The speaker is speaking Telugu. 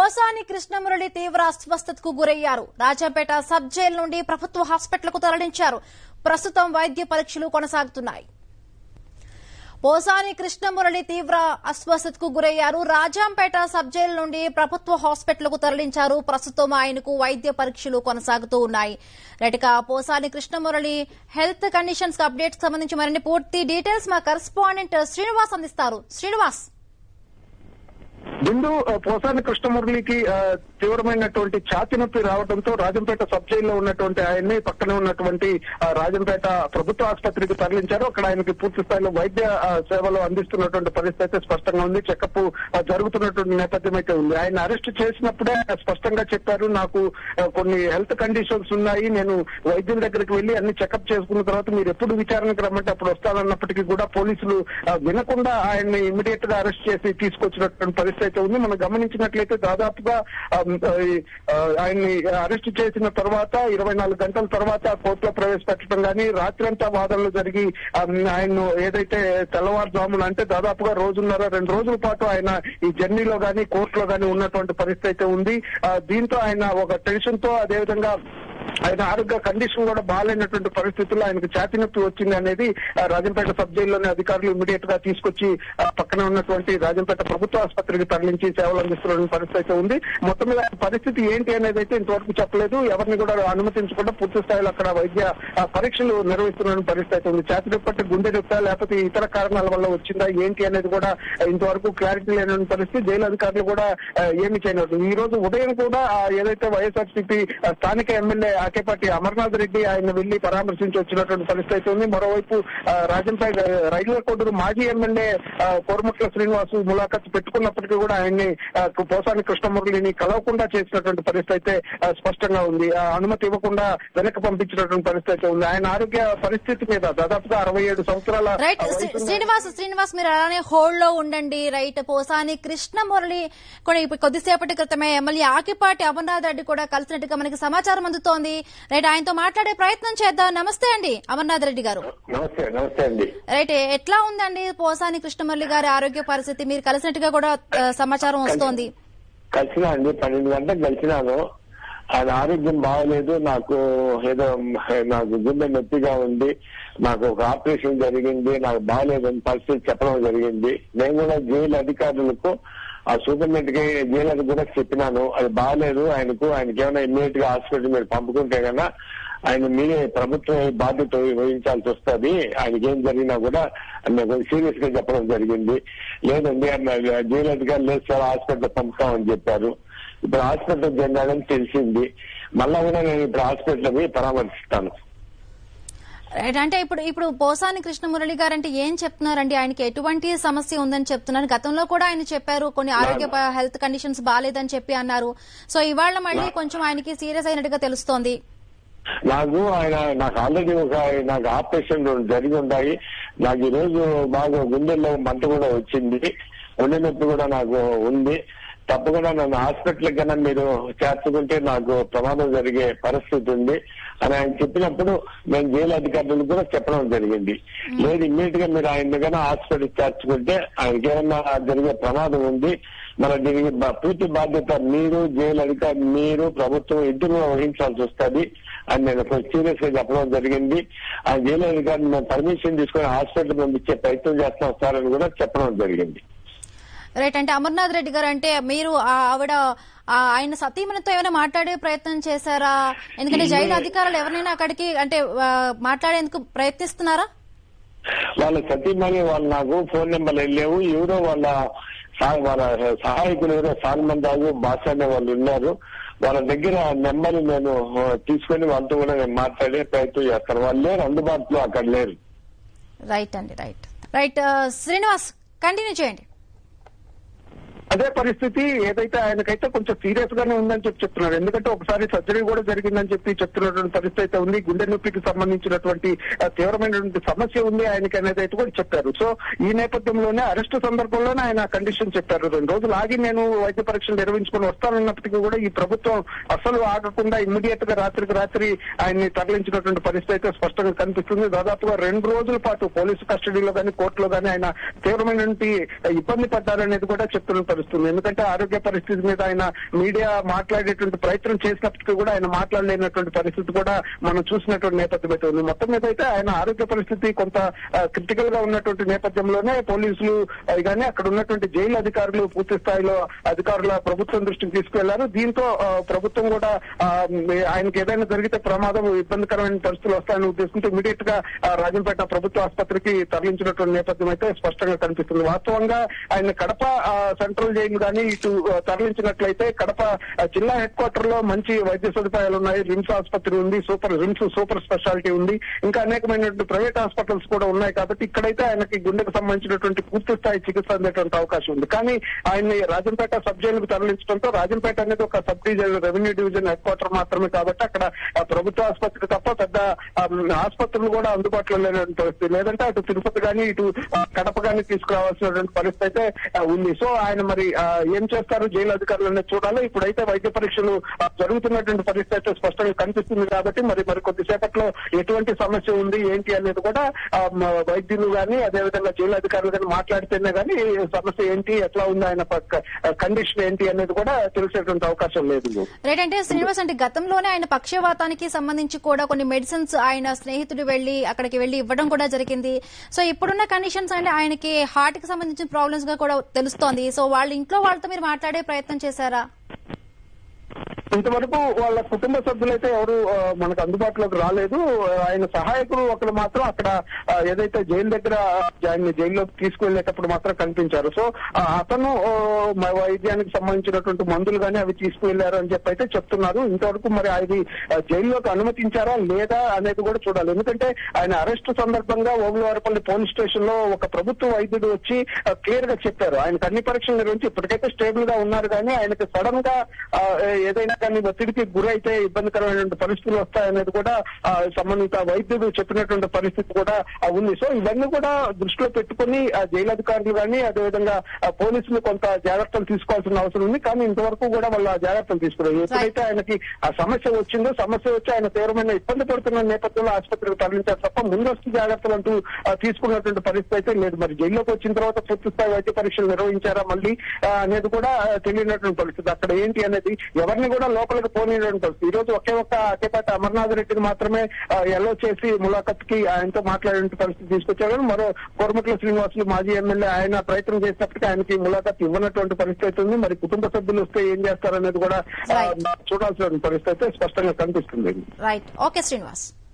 పోసాని కృష్ణమురళి తీవ్ర అస్వస్థతకు గురయ్యారు. రాజాపేట సబ్ జైలు నుండి ప్రభుత్వ హాస్పిటల్కు తరలించారు. ప్రస్తుతం వైద్య పరీక్షలు కొనసాగుతున్నాయి. పోసాని కృష్ణమురళి తీవ్ర అస్వస్థతకు గురయ్యారు. రాజాంపేట సబ్ జైలు నుండి ప్రభుత్వ హాస్పిటల్కు తరలించారు. ప్రస్తుతం ఆయనకు వైద్య పరీక్షలు కొనసాగుతూ ఉన్నాయి. రైట్గా Posani Krishnamurali health conditions updates సంబంధించి మరిన్ని పూర్తి డీటెయిల్స్ మా కరెస్పాండెంట్ శ్రీనివాస్ అందిస్తారు. శ్రీనివాస్. బిందు పోసాని కృష్ణమురళికి తీవ్రమైనటువంటి ఛాతి నొప్పి రావడంతో రాజంపేట సబ్ జైల్లో ఉన్నటువంటి ఆయన్ని పక్కనే ఉన్నటువంటి రాజంపేట ప్రభుత్వ ఆసుపత్రికి తరలించారు. అక్కడ ఆయనకి పూర్తి స్థాయిలో వైద్య సేవలు అందిస్తున్నటువంటి పరిస్థితి అయితే స్పష్టంగా ఉంది. చెకప్ జరుగుతున్నటువంటి నేపథ్యం అయితే ఉంది. ఆయన అరెస్ట్ చేసినప్పుడే స్పష్టంగా చెప్పారు నాకు కొన్ని హెల్త్ కండిషన్స్ ఉన్నాయి. నేను వైద్యుల దగ్గరికి వెళ్ళి అన్ని చెకప్ చేసుకున్న తర్వాత మీరు ఎప్పుడు విచారణకు రమ్మంటే అప్పుడు వస్తానన్నప్పటికీ కూడా పోలీసులు వినకుండా ఆయన్ని ఇమీడియట్గా అరెస్ట్ చేసి తీసుకొచ్చినటువంటి పరిస్థితి అయితే ఉంది. మనం గమనించినట్లయితే దాదాపుగా ఆయన్ని అరెస్ట్ చేసిన తర్వాత ఇరవై నాలుగు గంటల తర్వాత కోర్టులో ప్రవేశపెట్టడం కానీ రాత్రంతా వాదనలు జరిగి ఆయన ఆయన్ను ఏదైతే తెల్లవారుజామున అంటే దాదాపుగా రోజున్నర రెండు రోజుల పాటు ఆయన ఈ జర్నీలో కానీ కోర్టులో కానీ ఉన్నటువంటి పరిస్థితి అయితే ఉంది. ఆ, దీంతో ఆయన ఒక టెన్షన్తో అదేవిధంగా ఆయన ఆరోగ్య కండిషన్ కూడా బాగాలేనటువంటి పరిస్థితుల్లో ఆయనకు ఛాతి నొప్పి వచ్చింది అనేది రాజంపేట సబ్ జైల్లోని అధికారులు ఇమీడియట్గా తీసుకొచ్చి పక్కన ఉన్నటువంటి రాజంపేట ప్రభుత్వ ఆసుపత్రికి తరలించి సేవలు అందిస్తున్న పరిస్థితి అయితే ఉంది. మొత్తం మీద పరిస్థితి ఏంటి అనేది అయితే ఇంతవరకు చెప్పలేదు. ఎవరిని కూడా అనుమతించకుండా పూర్తి స్థాయిలో అక్కడ వైద్య పరీక్షలు నిర్వహిస్తున్న పరిస్థితి అయితే ఉంది. ఛాతి నొప్పి గుండె నొప్పి లేకపోతే ఇతర కారణాల వల్ల వచ్చిందా ఏంటి అనేది కూడా ఇంతవరకు క్లారిటీ లేని పరిస్థితి. జైలు అధికారులు కూడా ఏమి చేయలేదు. ఈ రోజు ఉదయం కూడా ఏదైతే వైఎస్ఆర్సీపీ స్థానిక ఎమ్మెల్యే ఆకేపాటి అమర్నాథ్ రెడ్డి ఆయన వెళ్ళి పరామర్శించి వచ్చినటువంటి పరిస్థితి అయితే ఉంది. మరోవైపు ఆ, రాజంపేట రైల్వే కోడూరు మాజీ ఎమ్మెల్యే కోరముట్ల శ్రీనివాసు ములాఖత్ పెట్టుకున్నప్పటికీ కూడా ఆయన్ని పోసాని కృష్ణమురళిని కలవకుండా చేసినటువంటి పరిస్థితి అయితే స్పష్టంగా ఉంది. అనుమతి ఇవ్వకుండా వెనక్కి పంపించినటువంటి పరిస్థితి అయితే ఉంది. ఆయన ఆరోగ్య పరిస్థితి మీద దాదాపుగా అరవై ఏడు సంవత్సరాల శ్రీనివాస్ శ్రీనివాస్ మీరు అలానే హోల్డ్లో ఉండండి. రైట్ పోసాని కృష్ణమురళి ఇప్పుడు కొద్దిసేపటి క్రితమే ఎమ్మెల్యే ఆకిపాటి అమర్నాథ్ రెడ్డి కూడా కలిసినట్టుగా మనకి సమాచారం అందుతోంది. రైట్ ఆయనతో మాట్లాడే ప్రయత్నం చేద్దాం. నమస్తే అండి అమర్నాథ్ రెడ్డి గారు. రైట్ ఎట్లా ఉందండి పోసాని కృష్ణమురళి గారి ఆరోగ్య పరిస్థితి? మీరు కలిసినట్టుగా కూడా సమాచారం వస్తోంది. కలిసినా అండి పన్నెండు గంటలకు కలిసినాను. ఆయన ఆరోగ్యం బాగలేదు నాకు ఏదో నాకు గుండె నొప్పిగా ఉంది నాకు ఒక ఆపరేషన్ జరిగింది నాకు బాగలేదని పరిస్థితి చెప్పడం జరిగింది. నేను కూడా జైలు అధికారులకు ఆ సూపరింటెండెంట్కి జైలర్ కూడా చెప్పినాను. అది బాగాలేదు ఆయనకు ఆయనకి ఏమైనా ఇమ్మీడియట్గా హాస్పిటల్ మీరు పంపుకుంటే కన్నా ఆయన మీరే ప్రభుత్వం బాధ్యత వహించాల్సి వస్తుంది. ఆయనకి ఏం జరిగినా కూడా సీరియస్గా చెప్పడం జరిగింది. లేదండి ఆయన జైలు గారు లేదు సార్ హాస్పిటల్ పంపుతామని చెప్పారు. ఇప్పుడు హాస్పిటల్ చెందాలని తెలిసింది. మళ్ళా కూడా నేను ఇప్పుడు హాస్పిటల్ పోయి పరామర్శిస్తాను. అంటే ఇప్పుడు ఇప్పుడు పోసాని కృష్ణమురళి గారు అంటే ఏం చెప్తున్నారండి? ఆయనకి ఎటువంటి సమస్య ఉందని చెప్తున్నారు. గతంలో కూడా ఆయన చెప్పారు కొన్ని ఆరోగ్య హెల్త్ కండిషన్స్ బాగాలేదని చెప్పి అన్నారు. సో ఇవాళ మళ్ళీ కొంచెం ఆయనకి సీరియస్ అయినట్టుగా తెలుస్తోంది. నాకు ఆయన నాకు ఆల్రెడీ ఒక నాకు ఆపరేషన్ జరిగి ఉన్నాయి. నాకు ఈ రోజు బాగా గుండెల్లో మంట కూడా వచ్చింది. గుండె నొప్పి కూడా నాకు ఉంది. తప్పకుండా నన్ను హాస్పిటల్ కన్నా మీరు చేర్చుకుంటే నాకు ప్రమాదం జరిగే పరిస్థితి ఉంది. అని ఆయన చెప్పినప్పుడు నేను జైలు అధికారులకు కూడా చెప్పడం జరిగింది. లేదు ఇమ్మీడియట్గా మీరు ఆయన కన్నా హాస్పిటల్ చేర్చుకుంటే ఆయనకి ఏమన్నా జరిగే ప్రమాదం ఉంది. మన దీనికి పూర్తి బాధ్యత మీరు జైలు అధికారి మీరు ప్రభుత్వం ఇద్దరు వహించాల్సి వస్తుంది అని నేను సీరియస్గా చెప్పడం జరిగింది. ఆ జైలు అధికారిని మేము పర్మిషన్ తీసుకొని హాస్పిటల్ పంపించే ప్రయత్నం చేస్తాం సార్ అని కూడా చెప్పడం జరిగింది. రైట్ అంటే అమర్నాథ్ రెడ్డి గారు అంటే మీరు ఆ ఆవిడ ఆయన సతీమణితో ఏమైనా మాట్లాడే ప్రయత్నం చేశారా? ఎందుకంటే జైలు అధికారులు ఎవరినైనా అక్కడికి అంటే మాట్లాడేందుకు ప్రయత్నిస్తున్నారా? వాళ్ళ సతీమణి వాళ్ళు నాకు ఫోన్ నెంబర్లు వెళ్ళలేవు ఎవరో వాళ్ళ వాళ్ళ సహాయకులు ఎవరో సాల్మన్ రాజు బాస్ అనే వాళ్ళు ఉన్నారు. వాళ్ళ దగ్గర నెంబర్ నేను తీసుకొని వాళ్ళతో కూడా నేను మాట్లాడే ప్రయత్నం చేస్తాను. వాళ్ళు లేరు అందుబాటులో అక్కడ లేరు. రైట్ అండి రైట్. రైట్ శ్రీనివాస్ కంటిన్యూ చేయండి. అదే పరిస్థితి ఏదైతే ఆయనకైతే కొంచెం సీరియస్ గానే ఉందని చెప్పి చెప్తున్నారు. ఎందుకంటే ఒకసారి సర్జరీ కూడా జరిగిందని చెప్పి చెప్తున్నటువంటి పరిస్థితి అయితే ఉంది. గుండె నొప్పికి సంబంధించినటువంటి తీవ్రమైనటువంటి సమస్య ఉంది ఆయనకి అనేది అయితే కూడా చెప్పారు. సో ఈ నేపథ్యంలోనే అరెస్ట్ సందర్భంలోనే ఆయన కండిషన్ చెప్పారు. రెండు రోజులు ఆగి నేను వైద్య పరీక్షలు నిర్వహించుకొని వస్తానన్నప్పటికీ కూడా ఈ ప్రభుత్వం అసలు ఆగకుండా ఇమ్మీడియట్గా రాత్రికి రాత్రి ఆయన్ని తరలించినటువంటి పరిస్థితి అయితే స్పష్టంగా కనిపిస్తుంది. దాదాపుగా రెండు రోజుల పాటు పోలీసు కస్టడీలో కానీ కోర్టులో కానీ ఆయన తీవ్రమైనటువంటి ఇబ్బంది పడ్డారనేది కూడా చెప్తున్న పరిస్థితి ఎందుకంటే ఆరోగ్య పరిస్థితి మీద ఆయన మీడియా మాట్లాడేటువంటి ప్రయత్నం చేసినప్పటికీ కూడా ఆయన మాట్లాడలేనటువంటి పరిస్థితి కూడా మనం చూసినటువంటి నేపథ్యం అయితే ఉంది. మొత్తం మీద అయితే ఆయన ఆరోగ్య పరిస్థితి కొంత క్రిటికల్గా ఉన్నటువంటి నేపథ్యంలోనే పోలీసులు కానీ అక్కడ ఉన్నటువంటి జైలు అధికారులు పూర్తి స్థాయిలో అధికారుల ప్రభుత్వం దృష్టికి తీసుకువెళ్ళారు. దీంతో ప్రభుత్వం కూడా ఆయనకి ఏదైనా జరిగితే ప్రమాదం ఇబ్బందికరమైన పరిస్థితులు వస్తాయని ఉద్దేశంతో ఇమీడియట్గా రాజంపేట ప్రభుత్వ ఆసుపత్రికి తరలించినటువంటి నేపథ్యం అయితే స్పష్టంగా కనిపిస్తుంది. వాస్తవంగా ఆయన కడప సెంట్రల్ కొనుగోలు జైలు కానీ ఇటు తరలించినట్లయితే కడప జిల్లా హెడ్ క్వార్టర్లో మంచి వైద్య సదుపాయాలు ఉన్నాయి. రిమ్స్ ఆసుపత్రి ఉంది సూపర్ రిమ్స్ సూపర్ స్పెషాలిటీ ఉంది. ఇంకా అనేకమైనటువంటి ప్రైవేట్ హాస్పిటల్స్ కూడా ఉన్నాయి కాబట్టి ఇక్కడైతే ఆయనకి గుండెకు సంబంధించినటువంటి పూర్తి స్థాయి చికిత్స అందేటువంటి అవకాశం ఉంది. కానీ ఆయన్ని రాజంపేట సబ్ జైలుకు తరలించడంతో రాజంపేట అనేది ఒక sub division revenue division head quarter మాత్రమే కాబట్టి అక్కడ ప్రభుత్వ ఆసుపత్రి తప్ప పెద్ద ఆసుపత్రులు కూడా అందుబాటులో లేనటువంటి పరిస్థితి. లేదంటే అటు తిరుపతి కానీ ఇటు కడప కానీ తీసుకురావాల్సినటువంటి పరిస్థితి అయితే ఉంది. సో ఆయన మరి మరి ఏం చేస్తారు? జైలు అధికారులు అనేది చూడాలి. ఇప్పుడైతే వైద్య పరీక్షలు జరుగుతున్నటువంటి పరిస్థితి అయితే స్పష్టంగా కనిపిస్తుంది కాబట్టి మరి మరి కొద్దిసేపట్లో ఎటువంటి సమస్య ఉంది ఏంటి అనేది కూడా వైద్యులు కానీ అదేవిధంగా జైలు అధికారులు కానీ మాట్లాడితేనే కానీ సమస్య ఏంటి ఎట్లా ఉంది ఆయన కండిషన్ ఏంటి అనేది కూడా తెలిసేటువంటి అవకాశం లేదు. రైట్ అంటే శ్రీనివాస్ అంటే గతంలోనే ఆయన పక్షవాతానికి సంబంధించి కూడా కొన్ని మెడిసిన్స్ ఆయన స్నేహితుడు వెళ్ళి అక్కడికి వెళ్ళి ఇవ్వడం కూడా జరిగింది. సో ఇప్పుడున్న కండిషన్స్ అంటే ఆయనకి హార్ట్కి సంబంధించిన ప్రాబ్లమ్స్గా కూడా తెలుస్తోంది. సో వాళ్ళ ఇంట్లో వాళ్ళతో మీరు మాట్లాడే ప్రయత్నం చేశారా? ఇంతవరకు వాళ్ళ కుటుంబ సభ్యులైతే ఎవరు మనకు అందుబాటులోకి రాలేదు. ఆయన సహాయకులు ఒకరు మాత్రం అక్కడ ఏదైతే జైలు దగ్గర ఆయన జైల్లోకి తీసుకువెళ్ళేటప్పుడు మాత్రం కనిపించారు. సో అతను వైద్యానికి సంబంధించినటువంటి మందులు కానీ అవి తీసుకువెళ్ళారు అని చెప్పి అయితే చెప్తున్నారు. ఇంతవరకు మరి అది జైల్లోకి అనుమతించారా లేదా అనేది కూడా చూడాలి. ఎందుకంటే ఆయన అరెస్ట్ సందర్భంగా ఓగులవారపల్లి పోలీస్ స్టేషన్లో ఒక ప్రభుత్వ వైద్యుడు వచ్చి క్లియర్గా చెప్పారు. ఆయనకు అన్ని పరీక్షలు నిర్వహించి ఇప్పటికైతే స్టేబుల్గా ఉన్నారు కానీ ఆయనకు సడన్గా ఏదైనా కానీ ఒత్తిడికి గురైతే ఇబ్బందికరమైనటువంటి పరిస్థితులు వస్తాయనేది కూడా సంబంధిత వైద్యుడు చెప్పినటువంటి పరిస్థితి కూడా ఉంది. సో ఇవన్నీ కూడా దృష్టిలో పెట్టుకుని ఆ, జైలు అధికారులు కానీ అదేవిధంగా పోలీసులు కొంత జాగ్రత్తలు తీసుకోవాల్సిన అవసరం ఉంది. కానీ ఇంతవరకు కూడా వాళ్ళ జాగ్రత్తలు తీసుకున్నారు. ఎప్పుడైతే ఆయనకి ఆ సమస్య వచ్చిందో సమస్య వచ్చి ఆయన తీవ్రమైన ఇబ్బంది పడుతున్న నేపథ్యంలో ఆసుపత్రికి తరలించారు తప్ప ముందస్తు జాగ్రత్తలు అంటూ తీసుకున్నటువంటి పరిస్థితి అయితే లేదు. మరి జైల్లోకి వచ్చిన తర్వాత పూర్తి స్థాయి వైద్య పరీక్షలు నిర్వహించారా మళ్ళీ అనేది కూడా తెలియనటువంటి పరిస్థితి. అక్కడ ఏంటి అనేది ఎవరిని కూడా లోపలికి పరిస్థితి ఈ రోజు ఒకే ఒక్క అకేపాటి అమర్నాథ్ రెడ్డిని మాత్రమే ఎల్లో చేసి ములాఖత్కి ఆయనతో మాట్లాడే పరిస్థితి తీసుకొచ్చారు. కానీ మరో కోరమట్ల శ్రీనివాసులు మాజీ ఎమ్మెల్యే ఆయన ప్రయత్నం చేసినప్పటికీ ఆయనకి ములాఖత్ ఇవ్వనటువంటి పరిస్థితి అయితే ఉంది మరి కుటుంబ సభ్యులు వస్తే ఏం చేస్తారనేది కూడా. చూడాల్సిన పరిస్థితి అయితే స్పష్టంగా కనిపిస్తుంది. Right okay Srinivas